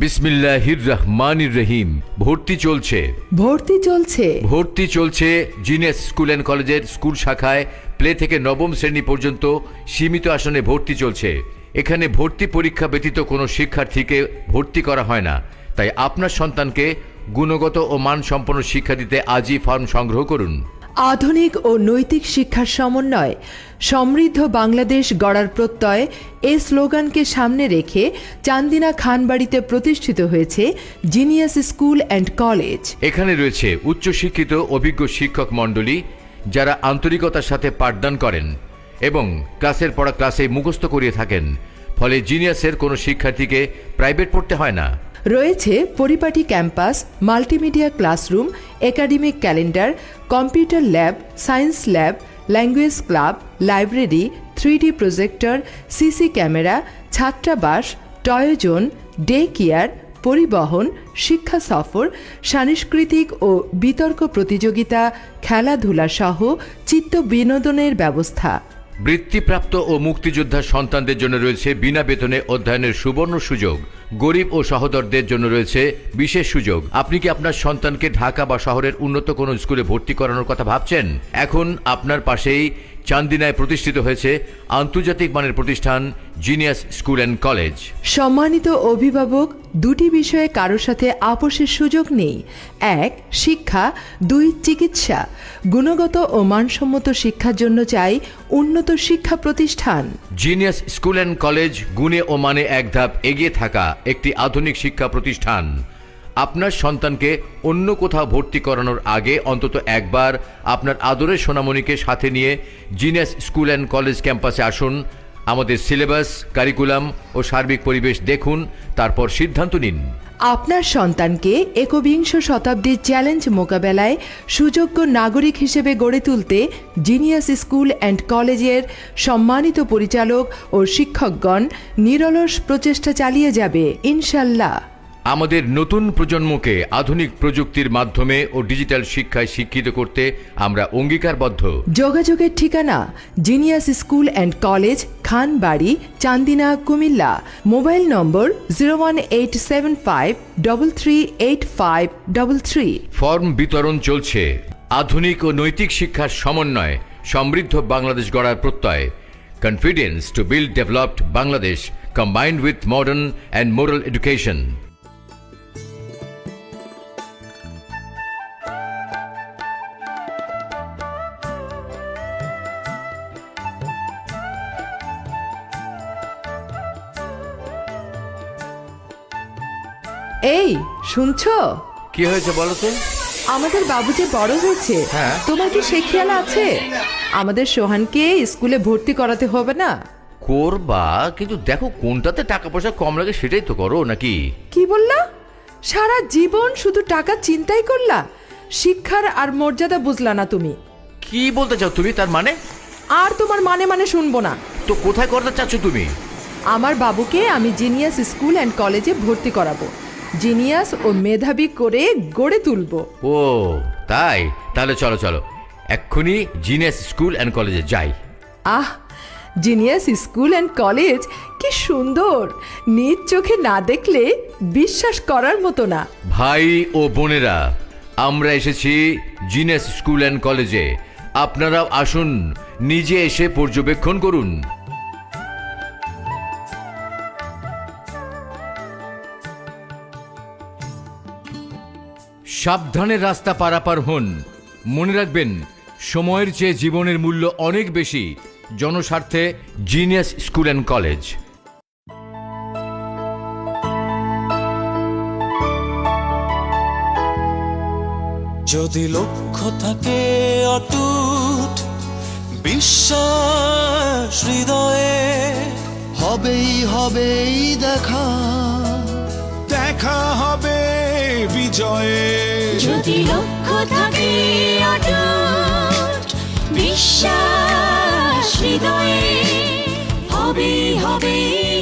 বিসমিল্লাহির রহমানির রহিম ভর্তি চলছে। ভর্তি চলছে। ভর্তি চলছে জিনেস স্কুল অ্যান্ড কলেজের স্কুল শাখায়। প্লে থেকে নবম শ্রেণি পর্যন্ত সীমিত আসনে ভর্তি চলছে। এখানে ভর্তি পরীক্ষা ব্যতীত কোনো শিক্ষার্থীকে ভর্তি করা হয় না। তাই আপনার সন্তানকে গুণগত ও মানসম্পন্ন শিক্ষা দিতে আজই ফর্ম সংগ্রহ করুন। আধুনিক ও নৈতিক শিক্ষার সমন্বয়, সমৃদ্ধ বাংলাদেশ গড়ার প্রত্যয় এ স্লোগানকে সামনে রেখে চান্দিনা খানবাড়িতে প্রতিষ্ঠিত হয়েছে জিনিয়াস স্কুল অ্যান্ড কলেজ। এখানে রয়েছে উচ্চশিক্ষিত অভিজ্ঞ শিক্ষক মণ্ডলী যারা আন্তরিকতার সাথে পাঠদান করেন এবং ক্লাসের পড়া ক্লাসে মুখস্থ করিয়ে থাকেন। ফলে জিনিয়াসের কোনো শিক্ষার্থীকে প্রাইভেট পড়তে হয় না। রয়েছে পরিপাটি campus, multimedia classroom, academic calendar, computer lab, science lab, language club, library three projector, CC camera, ছাত্রাবাস, টয়জোন, ডে কেয়ার, পরিবহন, শিক্ষা সফর, সাংস্কৃতিক ও বিতর্ক প্রতিযোগিতা, খেলাধুলা সহ চিত্ত বিনোদনের ব্যবস্থা। বৃত্তিপ্রাপ্ত ও মুক্তিযোদ্ধা সন্তানদের জন্য রয়েছে বিনা বেতনে অধ্যয়নের সুবর্ণ সুযোগ। গরিব ও সহোদরদের জন্য রয়েছে বিশেষ সুযোগ। আপনি কি আপনার সন্তানকে ঢাকা বা শহরের উন্নত কোনো স্কুলে ভর্তি করানোর কথা ভাবছেন? এখন আপনার পাশেই চান্দিনায় প্রতিষ্ঠিত হয়েছে আন্তর্জাতিক মানের প্রতিষ্ঠান জিনিয়াস স্কুল অ্যান্ড কলেজ। সম্মানিত অভিভাবক দুটি বিষয়ে কারোর সাথে আপোষের সুযোগ নেই। এক শিক্ষা। দুই চিকিৎসা। গুণগত ও মানসম্মত শিক্ষার জন্য চাই উন্নত শিক্ষা প্রতিষ্ঠান। জিনিয়াস স্কুল অ্যান্ড কলেজ গুণে ও মানে এক ধাপ এগিয়ে থাকা একটি আধুনিক শিক্ষা প্রতিষ্ঠান। আপনার সন্তানকে অন্য কোথাও ভর্তি করানোর আগে অন্তত একবার আপনার আদরের সোনামণিকে সাথে নিয়ে জিনিয়াস স্কুল অ্যান্ড কলেজ ক্যাম্পাসে আসুন। আমাদের সিলেবাস, কারিকুলাম ও সার্বিক পরিবেশ দেখুন, তারপর সিদ্ধান্ত নিন। আপনার সন্তানকে একবিংশ শতাব্দীর চ্যালেঞ্জ মোকাবেলায় সুযোগ্য নাগরিক হিসেবে গড়ে তুলতে জিনিয়াস স্কুল অ্যান্ড কলেজের সম্মানিত পরিচালক ও শিক্ষকগণ নিরলস প্রচেষ্টা চালিয়ে যাবে, ইনশাল্লাহ। আমাদের নতুন প্রজন্মকে আধুনিক প্রযুক্তির মাধ্যমে ও ডিজিটাল শিক্ষায় শিক্ষিত করতে আমরা অঙ্গীকারবদ্ধ। যোগাযোগের ঠিকানা genius school and college Khanbari Chandina Comilla. Mobile number zero one eight seven five double three eight five double three. Form বিতরণ চলছে। আধুনিক ও নৈতিক শিক্ষার সমন্বয় সমৃদ্ধ বাংলাদেশ গড়ার প্রত্যয়। Confidence to build developed Bangladesh combined with modern and moral education এই শুনছো? কি হয়েছে বলো তো? আমাদের বাবু যে বড় হয়েছে হ্যাঁ। তোমার কি সে খেয়াল আছে? আমাদের সোহানকে স্কুলে ভর্তি করাতে হবে না? করবা কিন্তু দেখো কোনটাতে টাকা পয়সা কম লাগে সেটাই তো করো নাকি? কি বললা? সারা জীবন শুধু টাকা চিন্তাই করলা? শিক্ষার আর মর্যাদা বুঝলা না তুমি। কি বলতে চাও তুমি তার মানে? আর তোমার মানে মানে শুনব না। তো কোথায় করতে চাচ্ছ তুমি? আমার বাবুকে আমি জিনিয়াস স্কুল অ্যান্ড কলেজে ভর্তি করাবো। জিনিয়াস ও মেধাবী করে গড়ে তুলব। ও তাই? তাহলে চলো চলো। এক্ষুনি জিনেস স্কুল অ্যান্ড কলেজে যাই। আহ জিনিয়াস স্কুল অ্যান্ড কলেজ? কি সুন্দর! নিজ চোখে না দেখলে বিশ্বাস করার মতো না। ভাই ও বোনেরা আমরা এসেছি জিনিয়াস স্কুল অ্যান্ড কলেজে। আপনারাও আসুন নিজে এসে পর্যবেক্ষণ করুন। সাবধানে রাস্তা পারাপার হন। মনে রাখবেন সময়ের চেয়ে জীবনের মূল্য অনেক বেশি জনস্বার্থে জিনিয়াস স্কুল অ্যান্ড কলেজ। যদি লক্ষ্য থাকে অটুট বিশ্বাস হৃদয়ে হবেই হবেই দেখা। দেখা হবে বিজয়ে। যদি লক্ষ্য থাকে অটুট বিশ্বাস হৃদয়ে হবে হবে।